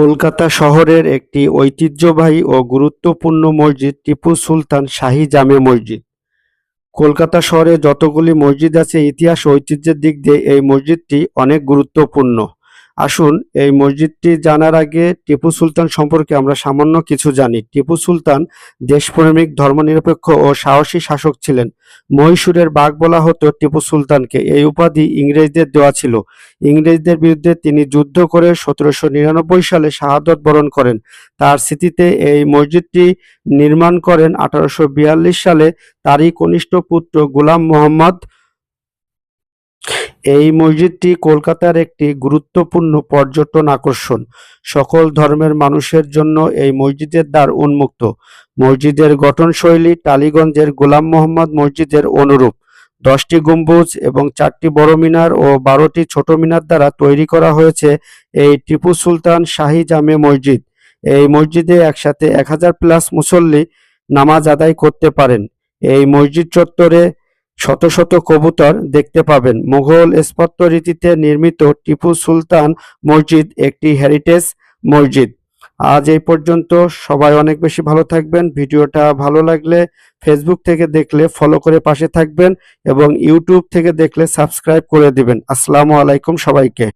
কলকাতা শহরের একটি ঐতিহ্যবাহী ও গুরুত্বপূর্ণ মসজিদ টিপু সুলতান শাহী জামে মসজিদ। কলকাতা শহরে যতগুলি মসজিদ আছে, ইতিহাস ঐতিহ্যের দিক দিয়ে এই মসজিদটি অনেক গুরুত্বপূর্ণ। আসুন, এই মসজিদটি জানার আগে টিপু সুলতান সম্পর্কে আমরা সামান্য কিছু জানি। টিপু সুলতান দেশপ্রেমিক, ধর্মনিরপেক্ষ ও সাহসী শাসক ছিলেন। মহীশূরের বাঘ বলা হতো টিপু সুলতানকে। এই উপাধি ইংরেজদের দেওয়া ছিল। ইংরেজদের বিরুদ্ধে তিনি যুদ্ধ করে সতেরোশো নিরানব্বই সালে শাহাদত বরণ করেন। তার স্মৃতিতে এই মসজিদটি নির্মাণ করেন আঠারোশো বিয়াল্লিশ সালে তারই কনিষ্ঠ পুত্র গোলাম মোহাম্মদ এই মসজিদটি কলকাতার একটি গুরুত্বপূর্ণ পর্যটন আকর্ষণ। সকল ধর্মের মানুষের জন্য এই মসজিদের দ্বার উন্মুক্ত। মসজিদের গঠনশৈলী টালিগঞ্জের গোলাম মোহাম্মদ মসজিদের অনুরূপ। দশটি গম্বুজ এবং চারটি বড় মিনার ও বারোটি ছোট মিনার দ্বারা তৈরি করা হয়েছে এই টিপু সুলতান শাহী জামে মসজিদ। এই মসজিদে একসাথে এক হাজার প্লাস মুসল্লি নামাজ আদায় করতে পারেন। এই মসজিদ চত্বরে শত শত কবুতর দেখতে পাবেন। মুঘল স্থাপত্যরীতিতে নির্মিত টিপু সুলতান মসজিদ একটি হেরিটেজ মসজিদ। আজ এই পর্যন্ত সবাই অনেক বেশি ভালো থাকবেন। ভিডিওটা ভালো লাগলে ফেসবুক থেকে দেখলে ফলো করে পাশে থাকবেন এবং ইউটিউব থেকে দেখলে সাবস্ক্রাইব করে দিবেন। আসসালামু আলাইকুম সবাইকে।